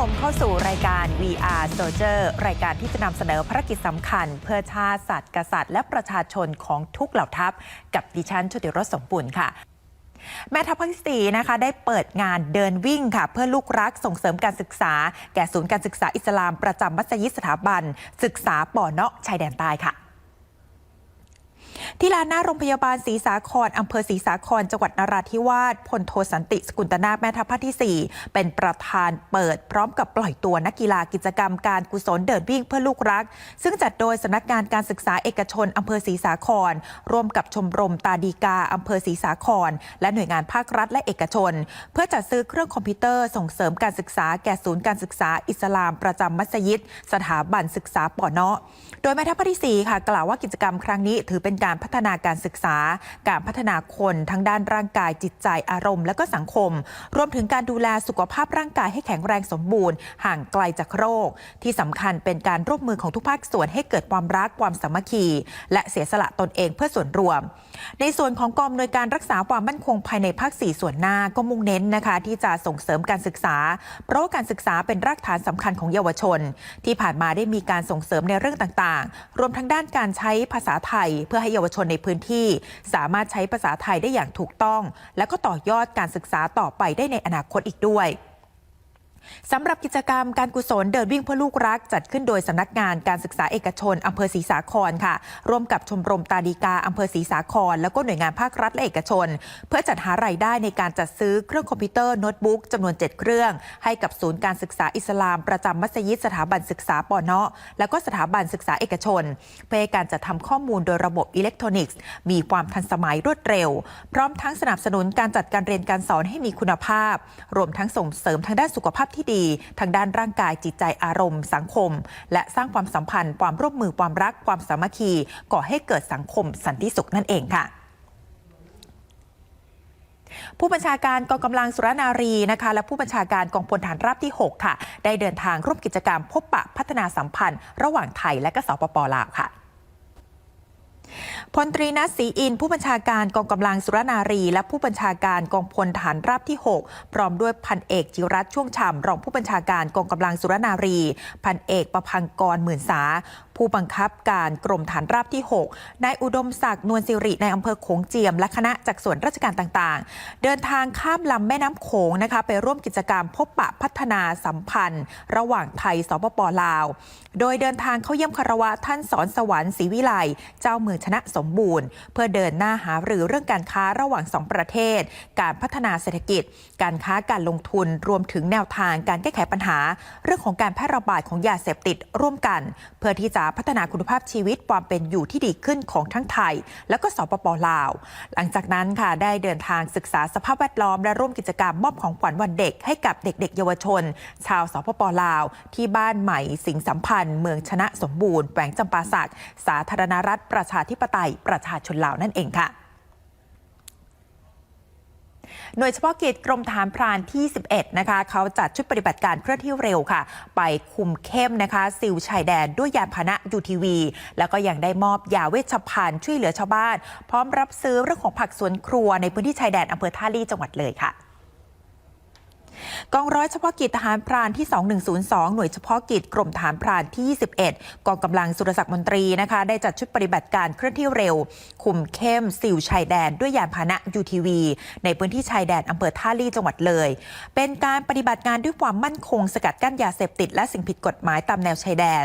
ชมเข้าสู่รายการ VR Soldier รายการที่จะนำเสนอภารกิจสำคัญ เพื่อชาติสัตว์กษัตริย์และประชาชนของทุกเหล่าทัพ กับดิฉันชติรสสมบุญค่ะแม่ทัพภาคที่สี่นะคะ ได้เปิดงานเดินวิ่งค่ะ เพื่อลูกรักส่งเสริมการศึกษา แก่ศูนย์การศึกษาอิสลามประจำมัสยิดสถาบัน ศึกษาป่อเนาะชายแดนใต้ค่ะ ที่ลานหน้าโรงพยาบาลศรีสาครอำเภอศรีสาครจังหวัดนราธิวาสพลโทสันติสกุลตนาแม่ทัพภาคที่ 4 เป็นประธานเปิดพร้อมกับปล่อยตัวนักกีฬากิจกรรมการกุศลเดินวิ่งเพื่อลูกรัก ซึ่งจัดโดยสำนักงานการศึกษาเอกชนอำเภอศรีสาคร ร่วมกับชมรมตาดีกาอำเภอศรีสาคร และหน่วยงานภาครัฐและเอกชน เพื่อจัดซื้อเครื่องคอมพิวเตอร์ส่งเสริมการศึกษาแก่ศูนย์การศึกษาอิสลามประจำมัสยิดสถาบันศึกษาปอเนาะโดยแม่ทัพภาคที่4ค่ะกล่าวว่ากิจกรรมครั้งนี้ถือเป็นการพัฒนาการศึกษา การพัฒนาคนทั้งด้านร่างกายจิตใจอารมณ์ และก็สังคม รวมถึงการดูแลสุขภาพร่างกายให้แข็งแรงสมบูรณ์ ห่างไกลจากโรค ที่สำคัญเป็นการร่วมมือของทุกภาคส่วนให้เกิดความรักความสามัคคี และเสียสละตนเองเพื่อส่วนรวม ในส่วนของกองอำนวยการรักษาความมั่นคงภายในภาค 4 ส่วนหน้าก็มุ่งเน้นนะคะที่จะส่งเสริมการศึกษา เพราะการศึกษาเป็นรากฐานสำคัญของเยาวชน ที่ผ่านมาได้มีการส่งเสริมในเรื่องต่างๆ รวมทั้งด้านการใช้ภาษาไทยเพื่อให้เยาวชนในพื้นที่ สามารถใช้ภาษาไทยได้อย่างถูกต้อง และก็ต่อยอดการศึกษาต่อไปได้ในอนาคตอีกด้วย สำหรับกิจกรรมการกุศลเดินวิ่งเพื่อลูกรัก จัดขึ้นโดยสำนักงานการศึกษาเอกชนอำเภอศรีสาครค่ะ ร่วมกับชมรมตาดีกาอำเภอศรีสาคร แล้วก็หน่วยงานภาครัฐและเอกชน เพื่อจัดหารายได้ในการจัดซื้อเครื่องคอมพิวเตอร์โน้ตบุ๊กจำนวน 7 เครื่อง ให้กับศูนย์การศึกษาอิสลาม ประจำมัสยิดสถาบันศึกษาปอเนาะแล้วก็สถาบันศึกษาเอกชน เพื่อการจัดทำข้อมูลโดยระบบอิเล็กทรอนิกส์ มีความทันสมัยรวดเร็ว พร้อมทั้งสนับสนุนการจัดการเรียนการสอนให้มีคุณภาพ รวมทั้งส่งเสริมทางด้านสุขภาพที่ดี ทางด้านร่างกายจิตใจอารมณ์ สังคม และสร้างความสัมพันธ์ ความร่วมมือความรักความสามัคคี ก่อให้เกิดสังคมสันติสุขนั่นเองค่ะผู้บัญชาการกองกำลังสุรนารีนะคะและผู้บัญชาการกองพลฐานราบที่ 6 ค่ะ ได้เดินทางร่วมกิจกรรมพบปะพัฒนาสัมพันธ์ ระหว่างไทยและก็สปปลาวค่ะ พลตรีนัทศรีอิน ผู้บัญชาการกองกำลังสุรนารี และผู้บัญชาการกองพลฐานราบที่ 6 พร้อมด้วยพันเอกจิรัตช่วงฉ่ำรองผู้บัญชาการกองกำลังสุรนารี พันเอกประพังกรหมื่นสาผู้บังคับการกรมฐานราบที่ 6 นายอุดมศักดิ์นวลสิริในอำเภอโขงเจียม และคณะจากส่วนราชการต่างๆ เดินทางข้ามลำแม่น้ำโขงนะคะไปร่วมกิจกรรมพบปะพัฒนาสัมพันธ์ ระหว่างไทยสปปลาวโดยเดินทางเข้าเยี่ยมคารวะท่านสอนสวรรค์ศรีวิไลเจ้าเมืองชนะสมบูรณ์ เพื่อเดินหน้าหาหรือเรื่องการค้าระหว่างสองประเทศ การพัฒนาเศรษฐกิจ การค้าการลงทุนรวมถึงแนวทางการแก้ไขปัญหา เรื่องของการแพร่ระบาดของยาเสพติดร่วมกัน เพื่อที่จะพัฒนาคุณภาพชีวิตความเป็นอยู่ที่ดีขึ้นของทั้งไทย และก็สปปลาว หลังจากนั้นค่ะได้เดินทางศึกษาสภาพแวดล้อม และร่วมกิจกรรมมอบของขวัญวันเด็กให้กับเด็กๆ เยาวชน ชาวสปปลาว ที่บ้านใหม่สิงห์สัมพันธ์เมืองชนะสมบูรณ์แขวงจำปาสัก สาธารณรัฐประชาธิปไตย ประชาชนลาวนั่นเองค่ะหน่วยเฉพาะกิจกรมทหารพรานที่ 11 นะคะ เขาจัดชุดปฏิบัติการเคลื่อนที่เร็วค่ะ ไปคุมเข้มนะคะซิลชายแดนด้วยยานพาหนะยูทีวี แล้วก็ยังได้มอบยาเวชภัณฑ์ช่วยเหลือชาวบ้าน พร้อมรับซื้อเรื่องของผักสวนครัวในพื้นที่ชายแดนอำเภอท่าลี่จังหวัดเลยค่ะ กองร้อยเฉพาะกิจทหารพรานที่ 2102 หน่วยเฉพาะกิจกรมทหารพรานที่ 21 กองกำลังสุรศักดิ์มนตรีนะคะ ได้จัดชุดปฏิบัติการเคลื่อนที่เร็ว คุมเข้มซิลชายแดนด้วยยานพาหนะ UTV ในพื้นที่ชายแดนอำเภอท่าลี่จังหวัดเลย เป็นการปฏิบัติงานด้วยความมั่นคงสกัดกั้นยาเสพติด และสิ่งผิดกฎหมายตามแนวชายแดน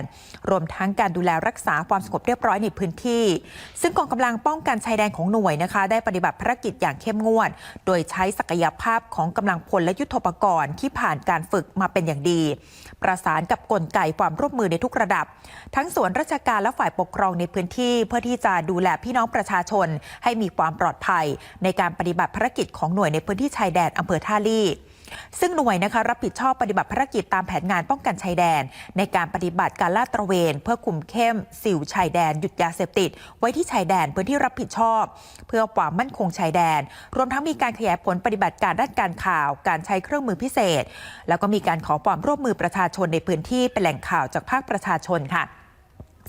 รวมทั้งการดูแลรักษาความสงบเรียบร้อยในพื้นที่ ซึ่งกองกำลังป้องกันชายแดนของหน่วยนะคะ ได้ปฏิบัติภารกิจอย่างเข้มงวด โดยใช้ศักยภาพของกำลังพลและยุทธปกรณ์ที่ผ่านการฝึกมาเป็นอย่างดี ประสานกับกลไกความร่วมมือในทุกระดับ ทั้งส่วนราชการและฝ่ายปกครองในพื้นที่ เพื่อที่จะดูแลพี่น้องประชาชน ให้มีความปลอดภัย ในการปฏิบัติภารกิจของหน่วยในพื้นที่ชายแดนอำเภอท่าลี่ ซึ่งหน่วยนะคะรับผิดชอบปฏิบัติภารกิจตามแผนงานป้องกันชายแดน ในการปฏิบัติการลาดตระเวน เพื่อคุมเข้ม สิวชายแดน หยุดยาเสพติด ไว้ที่ชายแดนพื้นที่รับผิดชอบ เพื่อความมั่นคงชายแดน รวมทั้งมีการขยายผลปฏิบัติการด้านการข่าว การใช้เครื่องมือพิเศษ แล้วก็มีการขอความร่วมมือประชาชนในพื้นที่เป็นแหล่งข่าวจากภาคประชาชนค่ะ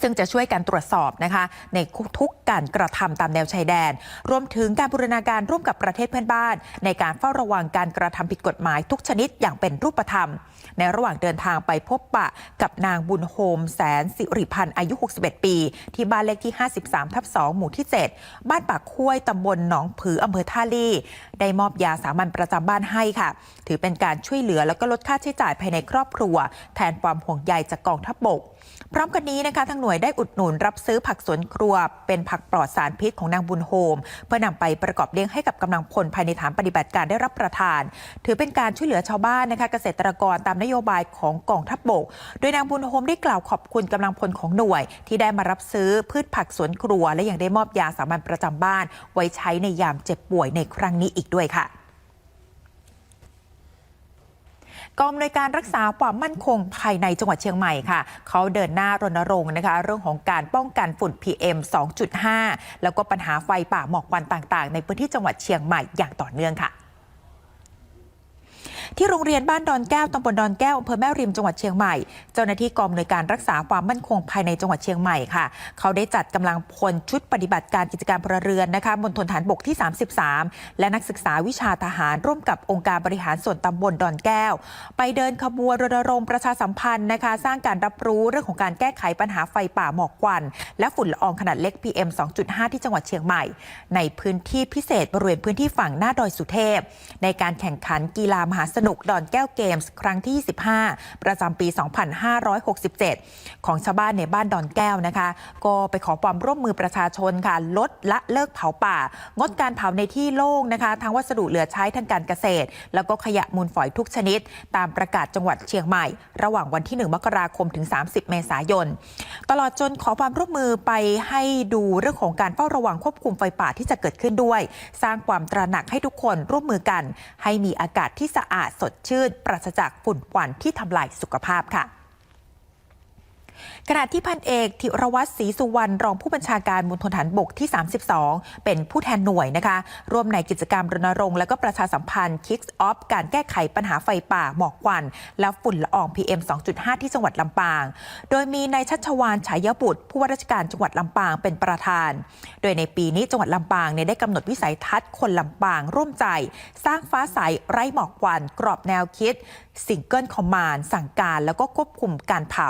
ซึ่งจะช่วยกันตรวจสอบนะคะ ในทุกการกระทำตามแนวชายแดน รวมถึงการบูรณาการร่วมกับประเทศเพื่อนบ้าน ในการเฝ้าระวังการกระทำผิดกฎหมายทุกชนิดอย่างเป็นรูปธรรม ในระหว่างเดินทางไปพบปะกับนางบุญโฮมแสนสิริพันธ์อายุ 61 ปี ที่บ้านเลขที่ 53 ทับ 2 หมู่ที่ 7 บ้านปากคุ้ยตำบลหนองผืออำเภอท่าลี่ ได้มอบยาสามัญประจำบ้านให้ค่ะ ถือเป็นการช่วยเหลือแล้วก็ลดค่าใช้จ่ายภายในครอบครัว แทนความห่วงใยจากกองทัพบก พร้อมกันนี้นะคะทางหน่วยได้อุดหนุนรับซื้อผักสวนครัว เป็นผักปลอดสารพิษของนางบุญโฮม เพื่อนำไปประกอบเลี้ยงให้กับกำลังพลภายในฐานปฏิบัติการได้รับประทาน ถือเป็นการช่วยเหลือชาวบ้านนะคะเกษตรกรตามนโยบายของกองทัพบกโดยนางบุญโฮมได้กล่าวขอบคุณกำลังพลของหน่วย ที่ได้มารับซื้อพืชผักสวนครัว และยังได้มอบยาสามัญประจำบ้าน ไว้ใช้ในยามเจ็บป่วยในครั้งนี้อีกด้วยค่ะ กองอำนวยการรักษาความมั่นคงภายในจังหวัดเชียงใหม่ค่ะ เขาเดินหน้ารณรงค์นะคะ เรื่องของการป้องกันฝุ่น PM 2.5 แล้วก็ปัญหาไฟป่าหมอกควันต่าง ๆ ในพื้นที่จังหวัดเชียงใหม่อย่างต่อเนื่องค่ะ ที่โรงเรียนบ้านดอนแก้วตำบลดอนแก้วอำเภอแม่ริมจังหวัดเชียงใหม่ เจ้าหน้าที่กองอำนวยการรักษาความมั่นคงภายในจังหวัดเชียงใหม่ค่ะ เขาได้จัดกำลังพลชุดปฏิบัติการกิจการพลเรือนนะคะมณฑลฐานบกที่ 33 และนักศึกษาวิชาทหารร่วมกับองค์การบริหารส่วนตำบลดอนแก้ว ไปเดินขบวนรณรงค์ประชาสัมพันธ์นะคะ สร้างการรับรู้เรื่องของการแก้ไขปัญหาไฟป่าหมอกควัน และฝุ่นละอองขนาดเล็ก PM 2.5 ที่จังหวัดเชียงใหม่ ในพื้นที่พิเศษบริเวณพื้นที่ฝั่งหน้าดอยสุเทพ ในการแข่งขันกีฬามหาสนุกดอนแก้วเกมส์ครั้งที่ 25 ประจำปี 2567 ของชาวบ้านในบ้านดอนแก้วนะคะ ก็ไปขอความร่วมมือประชาชนค่ะ ลดละเลิกเผาป่า งดการเผาในที่โล่งนะคะ ทั้งวัสดุเหลือใช้ทางการเกษตร แล้วก็ขยะมูลฝอยทุกชนิด ตามประกาศจังหวัดเชียงใหม่ ระหว่างวันที่ 1 มกราคมถึง 30 เมษายน ตลอดจนขอความร่วมมือไปให้ดูเรื่องของการเฝ้าระวังควบคุมไฟป่าที่จะเกิดขึ้นด้วย สร้างความตระหนักให้ทุกคนร่วมมือกัน ให้มีอากาศที่สะอาดสดชื่น ปราศจากฝุ่นควันที่ทำลายสุขภาพค่ะ ขณะที่พันเอกธิรวัตรศรีสุวรรณรองผู้บัญชาการมณฑลฐานบกที่ 32 เป็นผู้แทนหน่วยนะคะ ร่วมในกิจกรรมรณรงค์และก็ประชาสัมพันธ์ Kicks Off การแก้ไขปัญหาไฟป่าหมอกควัน และฝุ่นละออง PM 2.5 ที่จังหวัดลำปาง โดยมีนายชัชวานฉายบุตร ผู้ว่าราชการจังหวัดลำปางเป็นประธาน โดยในปีนี้จังหวัดลำปางเนี่ยได้กำหนดวิสัยทัศน์คนลำปางร่วมใจ สร้างฟ้าใสไร้หมอกควันกรอบแนวคิด ซิงเกิลคอมมานสั่งการแล้วก็ควบคุมการเผา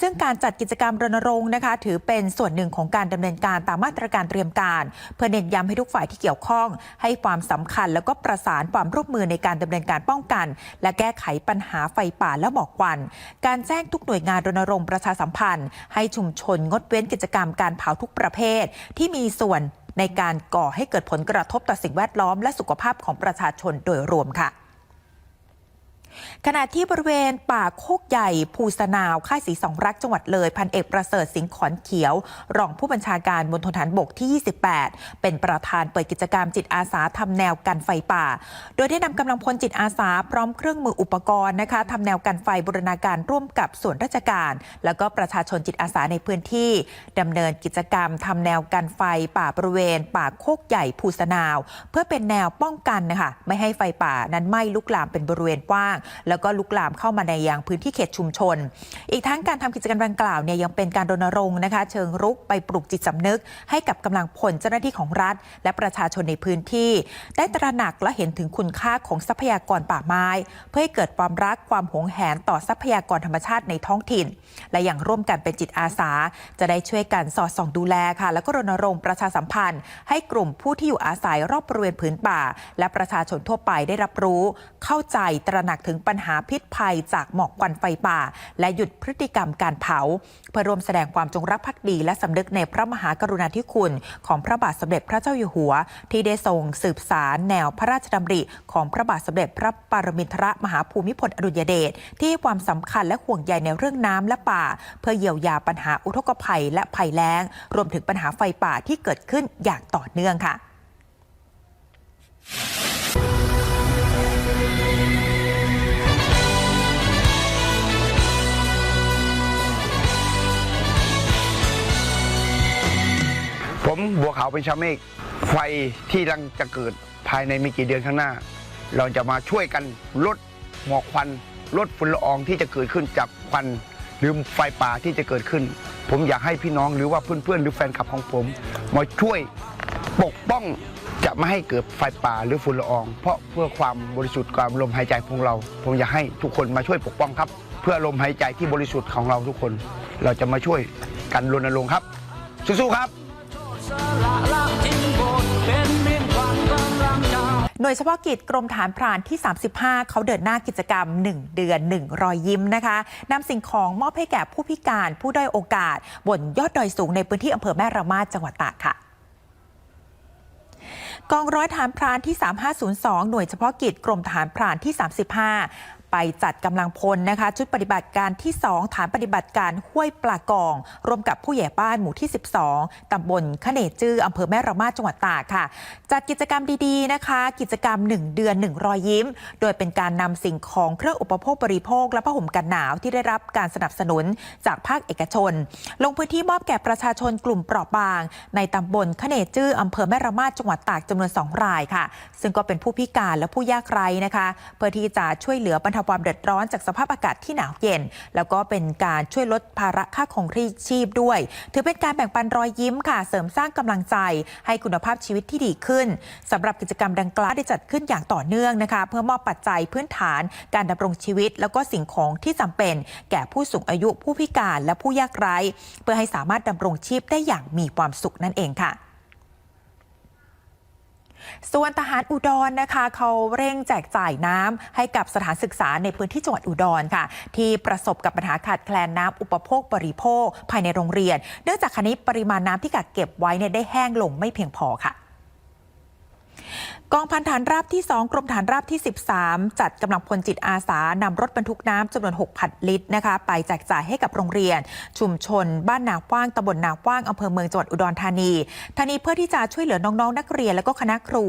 ซึ่งการจัดกิจกรรมรณรงค์นะคะ ถือเป็นส่วนหนึ่งของการดำเนินการตามมาตรการเตรียมการ เพื่อเน้นย้ำให้ทุกฝ่ายที่เกี่ยวข้อง ให้ความสำคัญแล้วก็ประสานความร่วมมือในการดำเนินการป้องกัน และแก้ไขปัญหาไฟป่าและหมอกควัน การแจ้งทุกหน่วยงานรณรงค์ประชาสัมพันธ์ ให้ชุมชนงดเว้นกิจกรรมการเผาทุกประเภท ที่มีส่วนในการก่อให้เกิดผลกระทบต่อสิ่งแวดล้อมและสุขภาพของประชาชนโดยรวมค่ะ ขณะที่บริเวณป่าโคกใหญ่ ภูสนาวค่ายสีสองรักจังหวัดเลย พันเอกประเสริฐสิงห์ขอนเขียว รองผู้บัญชาการบนทนฐานบกที่ 28 เป็นประธานเปิดกิจกรรมจิตอาสาทำแนวกันไฟป่า โดยได้นำกำลังพลจิตอาสา พร้อมเครื่องมืออุปกรณ์นะคะทำแนวกันไฟบูรณาการร่วมกับส่วนราชการ แล้วก็ประชาชนจิตอาสาในพื้นที่ดำเนินกิจกรรมทำแนวกันไฟป่าบริเวณ ป่าโคกใหญ่ภูสนาว เพื่อเป็นแนวป้องกันนะคะไม่ให้ไฟป่านั้นไหม้ลุกลามเป็นบริเวณกว้างแล้วก็ลุกลามเข้ามาในยังพื้นที่เขตชุมชน อีกทั้งการทำกิจกรรมดังกล่าวเนี่ยยังเป็นการรณรงค์นะคะเชิงรุกไปปลุกจิตสำนึก ให้กับกำลังพลเจ้าหน้าที่ของรัฐ และประชาชนในพื้นที่ ได้ตระหนักและเห็นถึงคุณค่าของทรัพยากรป่าไม้ เพื่อให้เกิดความรักความหวงแหนต่อทรัพยากรธรรมชาติในท้องถิ่น และอย่างร่วมกันเป็นจิตอาสา จะได้ช่วยกันสอดส่องดูแลค่ะ แล้วก็รณรงค์ประชาสัมพันธ์ ให้กลุ่มผู้ที่อยู่อาศัยรอบบริเวณผืนป่า และประชาชนทั่วไปได้รับรู้ เข้าใจตระหนักถึงปัญหาพิษภัยจากหมอกควันไฟป่า และหยุดพฤติกรรมการเผา เพื่อร่วมแสดงความจงรักภักดี และสำนึกในพระมหากรุณาธิคุณ ของพระบาทสมเด็จพระเจ้าอยู่หัว ที่ได้ทรงสืบสารแนวพระราชดำริ ของพระบาทสมเด็จพระปรมินทรมหาภูมิพลอดุลยเดชที่ให้ความสำคัญและห่วงใยในเรื่องน้ำและป่า เพื่อเยียวยาปัญหาอุทกภัยและภัยแล้ง รวมถึงปัญหาไฟป่าที่เกิดขึ้นอย่างต่อเนื่องค่ะ ผมบัวขาวเป็นชาเมฆไฟที่กำลังจะเกิดภายในไม่กี่เดือนข้างหน้า เราจะมาช่วยกันลดหมอกควันลดฝุ่นละอองที่จะเกิดขึ้นจากควันหรือไฟป่าที่จะเกิดขึ้น ผมอยากให้พี่น้องหรือว่าเพื่อนๆ หรือแฟนคลับของผม มาช่วยปกป้องจะไม่ให้เกิดไฟป่าหรือฝุ่นละออง เพราะเพื่อความบริสุทธิ์ความลมหายใจของเรา ผมอยากให้ทุกคนมาช่วยปกป้องครับ เพื่อลมหายใจที่บริสุทธิ์ของเราทุกคน เราจะมาช่วยกันรณรงค์ครับสู้ๆครับ หน่วยเฉพาะกิจกรมฐานพรานที่ 35 เขาเดินหน้ากิจกรรม 1 เดือน 1 รอยยิ้มนะคะนำสิ่งของมอบให้แก่ผู้พิการผู้ด้อยโอกาส บนยอดดอยสูงในพื้นที่อำเภอแม่ระมาดจังหวัดตากค่ะกองร้อยฐานพรานที่ 3502 หน่วยเฉพาะกิจกรมฐานพรานที่ 35 ไปจัดกำลังพลนะคะ ชุดปฏิบัติการที่ 2 ฐานปฏิบัติการห้วยปลากอง ร่วมกับผู้ใหญ่บ้านหมู่ที่ 12 ตำบลขเนจื้ออำเภอแม่ระมาดจังหวัดตากค่ะ จัดกิจกรรมดีๆนะคะ กิจกรรม 1 เดือน 1 รอยยิ้ม โดยเป็นการนำสิ่งของเครื่องอุปโภคบริโภค และผ้าห่มกันหนาวที่ได้รับการสนับสนุนจากภาคเอกชน ลงพื้นที่มอบแก่ประชาชนกลุ่มเปราะบาง ในตำบลขเนจื้ออำเภอแม่ระมาดจังหวัดตากจำนวน 2 รายค่ะ ซึ่งก็เป็นผู้พิการและผู้ยากไร้นะคะ เพื่อที่จะช่วยเหลือบรรเทาความเดือดร้อนจากสภาพอากาศที่หนาวเย็น แล้วก็เป็นการช่วยลดภาระค่าครองชีพด้วย ถือเป็นการแบ่งปันรอยยิ้มค่ะ เสริมสร้างกำลังใจ ให้คุณภาพชีวิตที่ดีขึ้นสำหรับกิจกรรมดังกล่าวได้จัดขึ้นอย่างต่อเนื่องนะคะ เพื่อมอบปัจจัยพื้นฐาน การดำรงชีวิต แล้วก็สิ่งของที่จำเป็น แก่ผู้สูงอายุผู้พิการและผู้ยากไร้ เพื่อให้สามารถดำรงชีพได้อย่างมีความสุขนั่นเองค่ะ ส่วนทหารอุดรนะคะเขาเร่งแจกจ่ายน้ำให้กับสถานศึกษาในพื้นที่จังหวัดอุดรค่ะ ที่ประสบกับปัญหาขาดแคลนน้ำอุปโภคบริโภค ภายในโรงเรียน เนื่องจากคณิปริมาณน้ำที่กักเก็บไว้เนี่ยได้แห้งลงไม่เพียงพอค่ะ กองพันฐานราบที่ 2 กรมฐานราบที่ 13 จัดกำลังพลจิตอาสานำรถบรรทุกน้ำจำนวน 6,000 ลิตรนะคะ ไปแจกจ่ายให้กับโรงเรียน ชุมชน บ้านนากว้างตำบลนากว้างอำเภอเมืองจังหวัดอุดรธานีทานีเพื่อที่จะช่วยเหลือน้องๆนักเรียนและก็คณะครู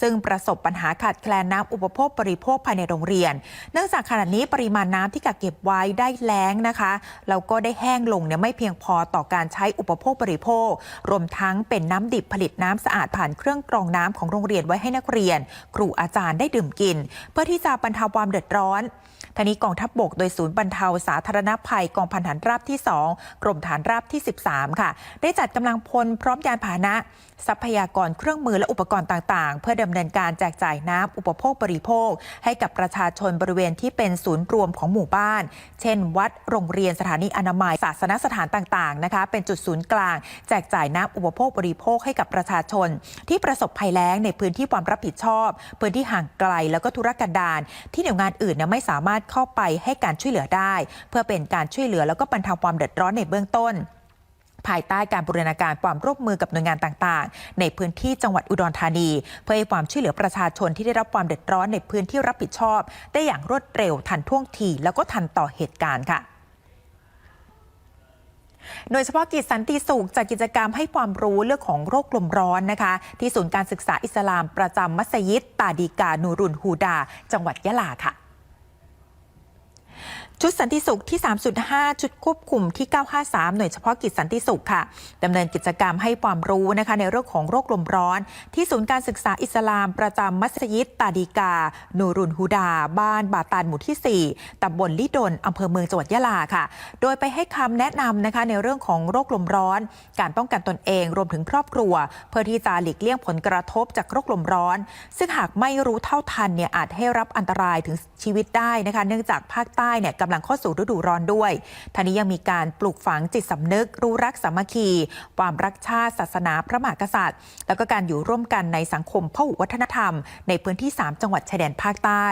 ซึ่งประสบปัญหาขาดแคลนน้ำอุปโภคบริโภคภายในโรงเรียน เนื่องจากขณะนี้ปริมาณน้ำที่กักเก็บไว้ได้แล้งนะคะแล้วก็ได้แห้งลงเนี่ยไม่เพียงพอต่อการใช้อุปโภคบริโภค รวมทั้งเป็นน้ำดิบผลิตน้ำสะอาดผ่านเครื่องกรองน้ำของโรงเรียนไว้ให้นักเรียน ครูอาจารย์ได้ดื่มกิน เพื่อที่จะบรรเทาความเดือดร้อนทานี้กองทัพบบกโดยศูนย์บรรเทาสาธารณภัยกองพันฐานราบที่ 2 กรมฐานราบที่ 13 ค่ะ ได้จัดกำลังพลพร้อมยานพาหนะ ทรัพยากรเครื่องมือและอุปกรณ์ต่างๆ เพื่อดำเนินการแจกจ่ายน้ำอุปโภคบริโภค ให้กับประชาชนบริเวณที่เป็นศูนย์รวมของหมู่บ้าน เช่น วัดโรงเรียนสถานีอนามัยศาสนสถานต่างๆนะคะเป็นจุดศูนย์กลาง แจกจ่ายน้ำอุปโภคบริโภคให้กับประชาชน ที่ประสบภัยแล้งในพื้นที่ความรับผิดชอบ พื้นที่ห่างไกลแล้วก็ธุรกันดารที่หน่วยงานอื่นเนี่ยไม่สามารถเข้าไปให้การช่วยเหลือได้ เพื่อเป็นการช่วยเหลือแล้วก็บรรเทาความเดือดร้อนในเบื้องต้น ภายใต้การบูรณาการความร่วมมือกับหน่วยงานต่างๆ ในพื้นที่จังหวัดอุดรธานี เพื่อให้ความช่วยเหลือประชาชนที่ได้รับความเดือดร้อนในพื้นที่รับผิดชอบ ได้อย่างรวดเร็วทันท่วงทีแล้วก็ทันต่อเหตุการณ์ค่ะโดยเฉพาะกิจสันติสุขจัดกิจกรรมให้ความรู้เรื่องของโรคลมร้อนนะคะ ที่ศูนย์การศึกษาอิสลามประจำมัสยิดตาดีกานูรุนฮูดา จังหวัดยะลาค่ะ ชุดสันติสุขที่ 3.5 ชุดควบคุมที่ 953 หน่วยเฉพาะกิจสันติสุขค่ะดำเนินกิจกรรมให้ความรู้นะคะในเรื่องของโรคลมร้อน ที่ศูนย์การศึกษาอิสลาม ประจำมัสยิดตาดีกา นูรุนฮูดา บ้านบาตานหมู่ที่ 4ตำบลลิดลอำเภอเมืองจังหวัดยะลาค่ะ โดยไปให้คำแนะนำนะคะในเรื่องของโรคลมร้อน การป้องกันตนเองรวมถึงครอบครัว เพื่อที่จะหลีกเลี่ยงผลกระทบจากโรคลมร้อน ซึ่งหากไม่รู้เท่าทันเนี่ยอาจให้รับอันตรายถึงชีวิตได้นะคะ เนื่องจากภาคใต้เนี่ยกำลังเข้าสู่ฤดูร้อนด้วยท่านี้ยังมีการปลูกฝังจิตสำนึก รู้รักสามัคคี ความรักชาติศาสนาพระมหากษัตริย์ แล้วก็การอยู่ร่วมกันในสังคมพหุวัฒนธรรม ในพื้นที่ 3 จังหวัดชายแดนภาคใต้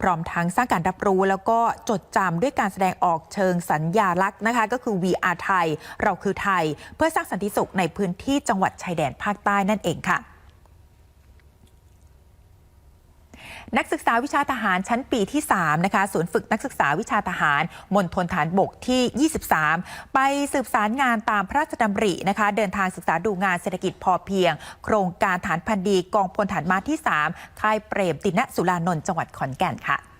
พร้อมทั้งสร้างการรับรู้แล้วก็จดจำด้วยการแสดงออกเชิงสัญญาลักษณ์นะคะ ก็คือ VR ไทย เราคือไทย เพื่อสร้างสันติสุขในพื้นที่จังหวัดชายแดนภาคใต้นั่นเองค่ะ นักศึกษาวิชาทหารชั้นปีที่ 3 นะคะศูนย์ฝึกนักศึกษาวิชาทหารมณฑลฐานบกที่ 23 ไปสืบสารงานตามพระราชดำรินะคะเดินทางศึกษาดูงานเศรษฐกิจพอเพียง โครงการฐานพันดีกองพลฐานม้าที่ 3 ค่ายเปรมตินะสุรานนท์จังหวัดขอนแก่นค่ะ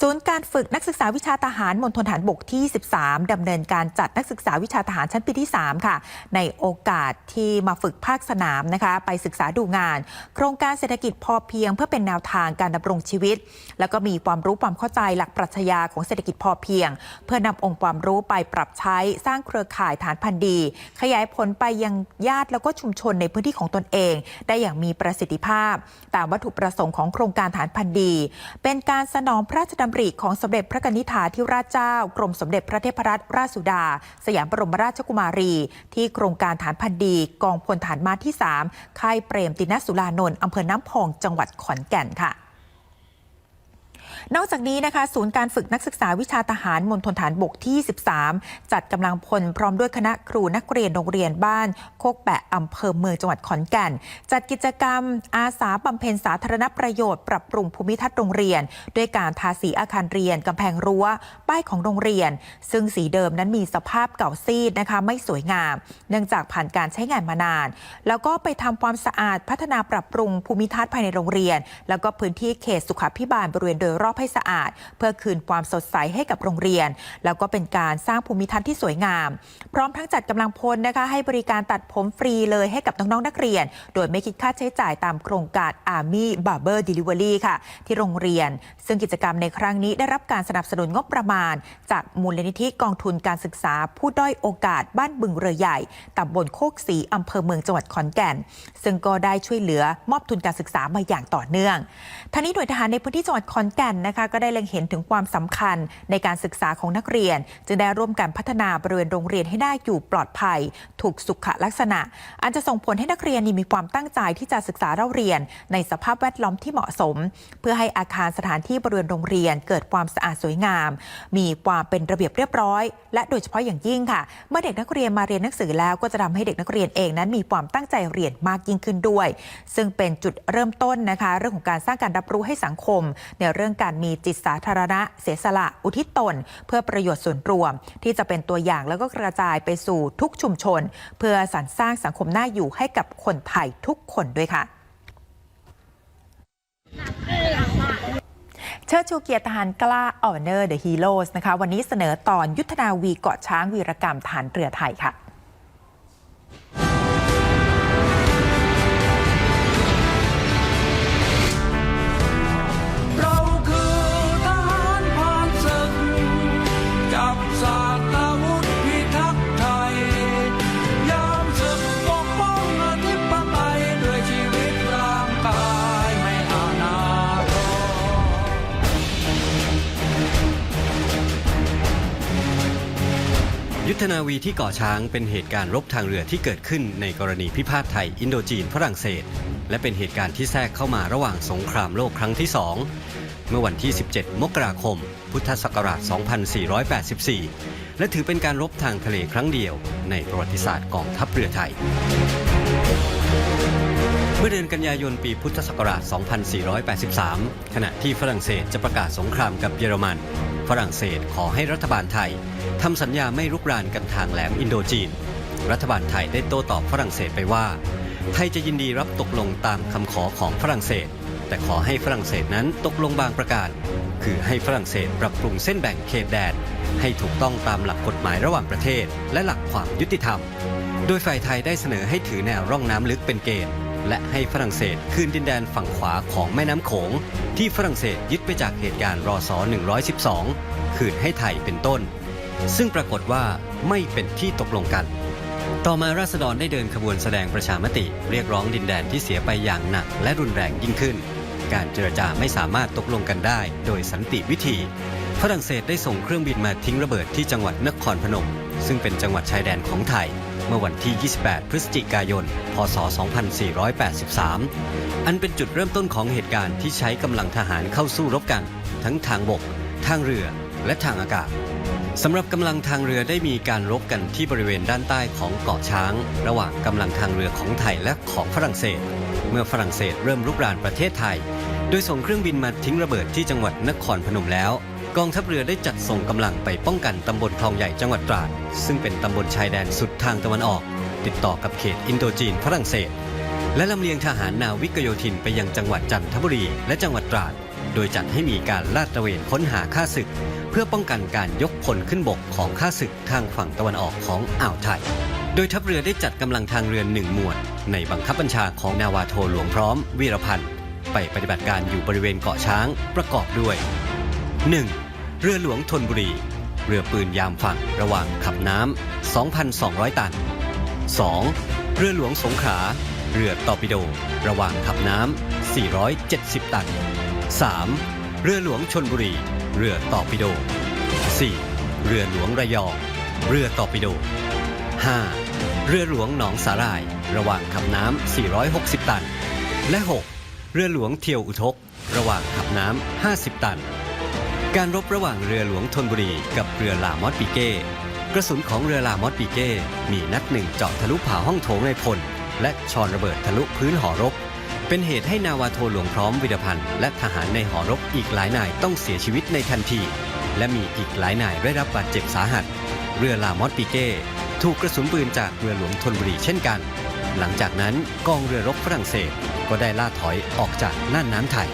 ศูนย์การฝึกนักศึกษาวิชาทหารมณฑลฐานบกที่ 13ดำเนินการจัดนักศึกษาวิชาทหารชั้นปีที่ 3 ค่ะ ในโอกาสที่มาฝึกภาคสนามนะคะ ไปศึกษาดูงาน โครงการเศรษฐกิจพอเพียงเพื่อเป็นแนวทางการดำรงชีวิต แล้วก็มีความรู้ความเข้าใจหลักปรัชญาของเศรษฐกิจพอเพียง เพื่อนำองค์ความรู้ไปปรับใช้สร้างเครือข่ายฐานพันธุ์ดี ขยายผลไปยังญาติแล้วก็ชุมชนในพื้นที่ของตนเอง ได้อย่างมีประสิทธิภาพ ตามวัตถุประสงค์ของโครงการฐานพันธุ์ดี เป็นการสนองพระราชดำริของสมเด็จพระกนิษฐาธิราชเจ้า กรมสมเด็จพระเทพรัตนราชสุดา สยามบรมราชกุมารี ที่โครงการฐานพันธ์ดี กองพลฐานมาที่ 3 ค่ายเปรมตินสุรานนท์อำเภอน้ำพองจังหวัดขอนแก่นค่ะ นอกจากนี้นะคะ ศูนย์การฝึกนักศึกษาวิชาทหารมณฑลฐานบกที่ 13 จัดกำลังพลพร้อมด้วยคณะครูนักเรียนโรงเรียนบ้านโคกแปะอำเภอเมืองจังหวัดขอนแก่น จัดกิจกรรมอาสาบำเพ็ญสาธารณประโยชน์ปรับปรุงภูมิทัศน์โรงเรียน ด้วยการทาสีอาคารเรียนกำแพงรั้ว ป้ายของโรงเรียน ซึ่งสีเดิมนั้นมีสภาพเก่าซีดนะคะไม่สวยงาม เนื่องจากผ่านการใช้งานมานาน แล้วก็ไปทำความสะอาดพัฒนาปรับปรุงภูมิทัศน์ภายในโรงเรียน แล้วก็พื้นที่เขตสุขาพิบาลบริเวณโดยรอบให้สะอาด เพื่อคืนความสดใสให้กับโรงเรียน แล้วก็เป็นการสร้างภูมิทัศน์ที่สวยงาม พร้อมทั้งจัดกำลังพลนะคะให้บริการตัดผมฟรีเลยให้กับน้องๆนักเรียน โดยไม่คิดค่าใช้จ่ายตามโครงการ Army Barber Delivery ค่ะ ที่โรงเรียน ซึ่งกิจกรรมในครั้งนี้ได้รับการสนับสนุนงบประมาณ จากมูลนิธิกองทุนการศึกษา ผู้ด้อยโอกาสบ้านบึงเรือใหญ่ตำบลโคกศรีอำเภอเมืองจังหวัดขอนแก่น ซึ่งก็ได้ช่วยเหลือมอบทุนการศึกษามาอย่างต่อเนื่องทั้งนี้หน่วยทหารในพื้นที่จังหวัดขอนแก่นนะคะก็ได้เล็งเห็นถึงความสำคัญในการศึกษาของนักเรียน จึงได้ร่วมกันพัฒนาบริเวณโรงเรียนให้ได้อยู่ปลอดภัย ถูกสุขลักษณะอันจะส่งผลให้นักเรียนนี่มีความตั้งใจที่จะศึกษาเล่าเรียน ในสภาพแวดล้อมที่เหมาะสม เพื่อให้อาคารสถานที่บริเวณโรงเรียน เกิดความสะอาดสวยงาม มีความเป็นระเบียบเรียบร้อย และโดยเฉพาะอย่างยิ่งค่ะ เมื่อเด็กนักเรียนมาเรียนหนังสือแล้วก็จะทำให้เด็กนักเรียนเองนั้นมีความตั้งใจเรียนมากยิ่งขึ้นด้วย ซึ่งเป็นจุดเริ่มต้นนะคะ เรื่องของการสร้างการรับรู้ให้สังคมในเรื่องการมีจิตสาธารณะ เสียสละ อุทิศตน เพื่อประโยชน์ส่วนรวม ที่จะเป็นตัวอย่างแล้วก็กระจายไปสู่ทุกชุมชน เพื่อสรรสร้างสังคมน่าอยู่ให้กับคนไทยทุกคนด้วยค่ะเชิดชูเกียรติทหารกล้า Honor the Heroes นะคะ วันนี้เสนอตอนยุทธนาวีเกาะช้างวีรกรรมฐานเรือไทยค่ะ ยุทธนาวีที่เกาะช้างเป็นเหตุการณ์รบทางเรือที่เกิดขึ้นในกรณีพิพาทไทย อินโดจีนฝรั่งเศส และเป็นเหตุการณ์ที่แทรกเข้ามาระหว่างสงครามโลกครั้งที่สองเมื่อวันที่ 17 มกราคม พุทธศักราช 2484 และถือเป็นการรบทางทะเลครั้งเดียวในประวัติศาสตร์กองทัพเรือไทย เมื่อเดือนกันยายนปีพุทธศักราช 2483 ขณะที่ฝรั่งเศสจะประกาศสงครามกับเยอรมัน ฝรั่งเศสขอให้รัฐบาลไทย ทำสัญญาไม่รุกรานกันทางแหลมอินโดจีน รัฐบาลไทยได้โต้ตอบฝรั่งเศสไปว่า ไทยจะยินดีรับตกลงตามคำขอของฝรั่งเศส แต่ขอให้ฝรั่งเศสนั้นตกลงบางประการ คือให้ฝรั่งเศสปรับปรุงเส้นแบ่งเขตแดนให้ถูกต้องตามหลักกฎหมายระหว่างประเทศ และหลักความยุติธรรม โดยฝ่ายไทยได้เสนอให้ถือแนวร่องน้ำลึกเป็นเกณฑ์และให้ฝรั่งเศสคืนดินแดนฝั่งขวาของแม่น้ำโขง ที่ฝรั่งเศสยึดไปจากเหตุการณ์รอซอ112 คืนให้ไทยเป็นต้น ซึ่งปรากฏว่าไม่เป็นที่ตกลงกัน ต่อมาราษฎรได้เดินขบวนแสดงประชามติ เรียกร้องดินแดนที่เสียไปอย่างหนักและรุนแรงยิ่งขึ้น การเจรจาไม่สามารถตกลงกันได้ โดยสันติวิธี ฝรั่งเศสได้ส่งเครื่องบินมาทิ้งระเบิดที่จังหวัดนครพนม ซึ่งเป็นจังหวัดชายแดนของไทย เมื่อวันที่ 28 พฤศจิกายน พศ 2483 อันเป็นจุดเริ่มต้นของเหตุการณ์ที่ใช้กำลังทหารเข้าสู้รบกัน ทั้งทางบก ทางเรือ และทางอากาศ สำหรับกำลังทางเรือได้มีการรบกันที่บริเวณด้านใต้ของเกาะช้าง ระหว่างกำลังทางเรือของไทยและของฝรั่งเศส เมื่อฝรั่งเศสเริ่มลุกรานประเทศไทย โดยส่งเครื่องบินมาทิ้งระเบิดที่จังหวัดนครพนมแล้ว กองทัพเรือได้จัดส่งกำลังไปป้องกันตำบลคลองใหญ่จังหวัดตราด ซึ่งเป็นตำบลชายแดนสุดทางตะวันออก ติดต่อกับเขตอินโดจีนฝรั่งเศส และลำเลียงทหารนาวิกโยธินไปยังจังหวัดจันทบุรีและจังหวัดตราด โดยจัดให้มีการลาดตระเวนค้นหาค่าศึก เพื่อป้องกันการยกพลขึ้นบกของค่าศึกทางฝั่งตะวันออกของอ่าวไทย โดยทัพเรือได้จัดกำลังทางเรือหนึ่งหมวด ในบังคับบัญชาของนาวาโทหลวงพร้อม วีรพันธ์ไปปฏิบัติการอยู่บริเวณเกาะช้างประกอบด้วย 1. เรือหลวงธนบุรี เรือปืนยามฝั่งระหว่างขับน้ำ 2,200 ตัน 2. เรือหลวงสงขลาเรือตอร์ปิโด ระหว่างขับน้ำ 470 ตัน 3. เรือหลวงชนบุรี เรือต่อปิโด 4. เรือหลวงระยอง เรือต่อปิโด 5. เรือหลวงหนองสาหร่าย ระหว่างขับน้ำ 460 ตัน และ 6. เรือหลวงเทียวอุทก ระหว่างขับน้ำ 50 ตัน การรบระหว่างเรือหลวงธนบุรีกับเรือลามอสปีเก้กระสุนของเรือลามอสปีเก้ มีนัดหนึ่งเจาะทะลุผ่าห้องโถงในพล และชอนระเบิดทะลุพื้นหอรบ เป็นเหตุให้นาวาโทหลวงพร้อมวิรพันธ์และทหารในหอรบอีกหลายนายต้องเสียชีวิตในทันที และมีอีกหลายนายได้รับบาดเจ็บสาหัส เรือลามอสปีเก้ถูกกระสุนปืนจากเรือหลวงทนบุรีเช่นกัน หลังจากนั้นกองเรือรบฝรั่งเศสก็ได้ล่าถอยออกจากน่านน้ำไทย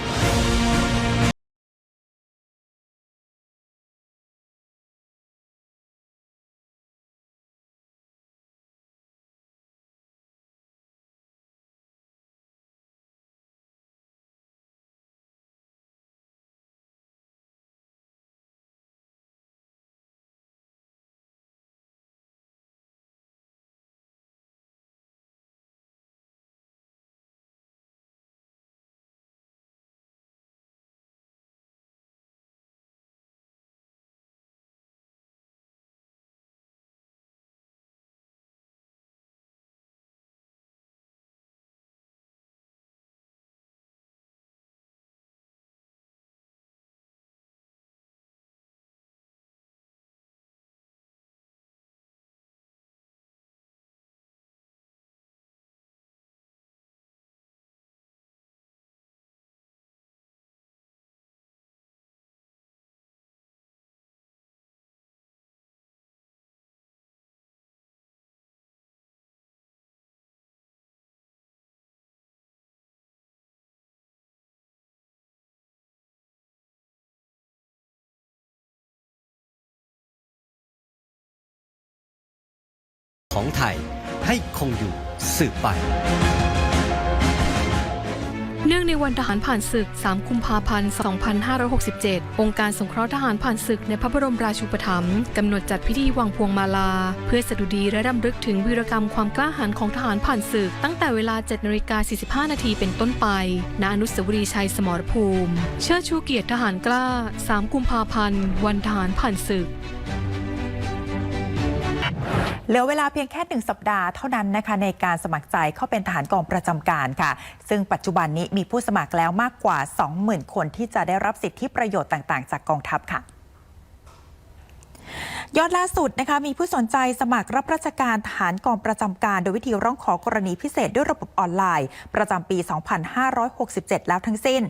ของไทยให้คงอยู่สืบไป เนื่องในวันทหารผ่านศึก 3 กุมภาพันธ์ 2567 องค์การสงเคราะห์ทหารผ่านศึกในพระบรมราชูปถัมภ์กำหนดจัดพิธีวางพวงมาลา เพื่อสดุดีและรำลึกถึงวีรกรรมความกล้าหาญของทหารผ่านศึก ตั้งแต่เวลา7นาฬิกา45 นาทีเป็นต้นไป ณ อนุสาวรีย์ชัยสมรภูมิ เชิดชูเกียรติทหารกล้า 3 กุมภาพันธ์ วันทหารผ่านศึก เหลือเวลาเพียงแค่หนึ่งสัปดาห์เท่านั้นนะคะในการสมัครใจเข้าเป็นทหารกองประจำการค่ะ ซึ่งปัจจุบันนี้มีผู้สมัครแล้วมากกว่า 20,000 คนที่จะได้รับสิทธิประโยชน์ต่าง ๆ จากกองทัพค่ะ ยอดล่าสุดนะคะมีผู้สนใจสมัครรับราชการทหารกองประจำการ โดยวิธีร้องขอกรณีพิเศษด้วยระบบออนไลน์ ประจำปี 2567 แล้วทั้งสิ้น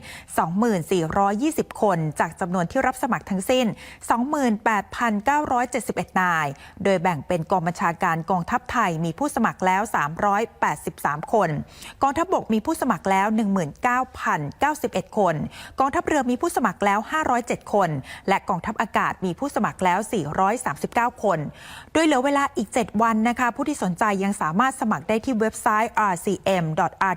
2420 คนจากจำนวนที่รับสมัครทั้งสิ้น 28,971 นาย โดยแบ่งเป็นกองบัญชาการกองทัพไทยมีผู้สมัครแล้ว 383 คน กองทัพบกมีผู้สมัครแล้ว 19,091 คน กองทัพเรือมีผู้สมัครแล้ว 507 คน และกองทัพอากาศมีผู้สมัครแล้ว 4 3 39 คน โดยเหลือเวลาอีก 7 วันนะคะ ผู้ที่สนใจยังสามารถสมัครได้ที่เว็บไซต์ rcm.rta.mi.th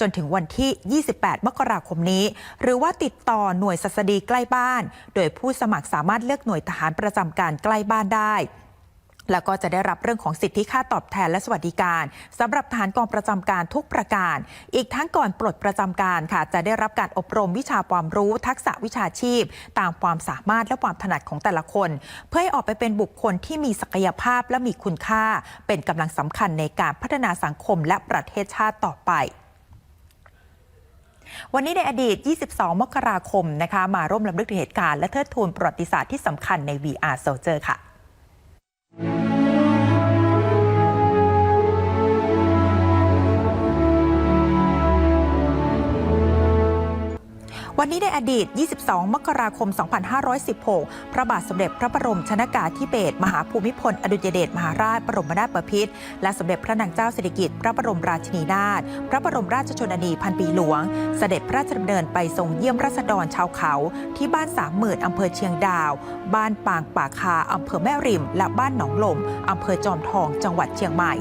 จนถึงวันที่ 28 มกราคมนี้ หรือว่าติดต่อหน่วยสัสดีใกล้บ้าน โดยผู้สมัครสามารถเลือกหน่วยทหารประจำการใกล้บ้านได้ แล้วก็จะได้รับเรื่องของสิทธิค่าตอบแทนและสวัสดิการสำหรับทหารกองประจำการทุกประการ อีกทั้งก่อนปลดประจำการค่ะ จะได้รับการอบรมวิชาความรู้ทักษะวิชาชีพ ตามความสามารถและความถนัดของแต่ละคน เพื่อให้ออกไปเป็นบุคคลที่มีศักยภาพและมีคุณค่า เป็นกำลังสำคัญในการพัฒนาสังคมและประเทศชาติต่อไปวันนี้ในอดีต 22 มกราคมนะคะ มาร่วมรำลึกถึงเหตุการณ์และเทิดทูนประวัติศาสตร์ที่สำคัญใน VR Soldier ค่ะ วันนี้ในอดีต 22 มกราคม 2516 พระบาทสมเด็จพระบรมชนากาธิเบศรมหาภูมิพล อดุลยเดชมหาราชบรมนาถบพิตรและสมเด็จพระนางเจ้าสิริกิติ์พระบรมราชินีนาถพระบรมราชชนนีพันปีหลวง เสด็จพระราชดำเนินไปทรงเยี่ยมราษฎรชาวเขา ที่บ้านสามหมื่นอำเภอเชียงดาว บ้านปางป่าคาอำเภอแม่ริม และบ้านหนองลมอำเภอจอมทองจังหวัดเชียงใหม่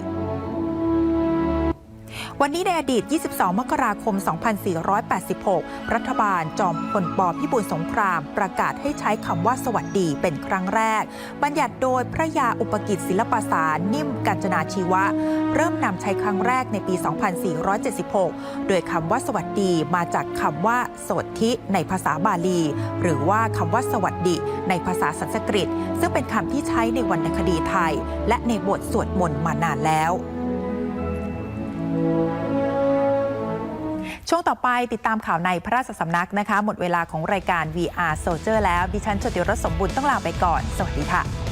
วันนี้ในอดีต 22 มกราคม 2486 รัฐบาลจอมพลปพิบูลสงคราม ประกาศให้ใช้คำว่าสวัสดีเป็นครั้งแรก บัญญัติโดยพระยาอุปกิจศิลปสารนิ่มกัญจนาชีวะ เริ่มนำใช้ครั้งแรกในปี 2476 โดยคำว่าสวัสดีมาจากคำว่าสวดทิในภาษาบาลี หรือว่าคำว่าสวัสดีในภาษาสันสกฤต ซึ่งเป็นคำที่ใช้ในวรรณคดีไทย และในบทสวดมนต์มานานแล้ว ช่วงต่อไปติดตามข่าวในพระราชสำนักนะคะ หมดเวลาของรายการ VR Soldier แล้ว ดิฉันชติรสสมบุญต้องลาไปก่อน สวัสดีค่ะ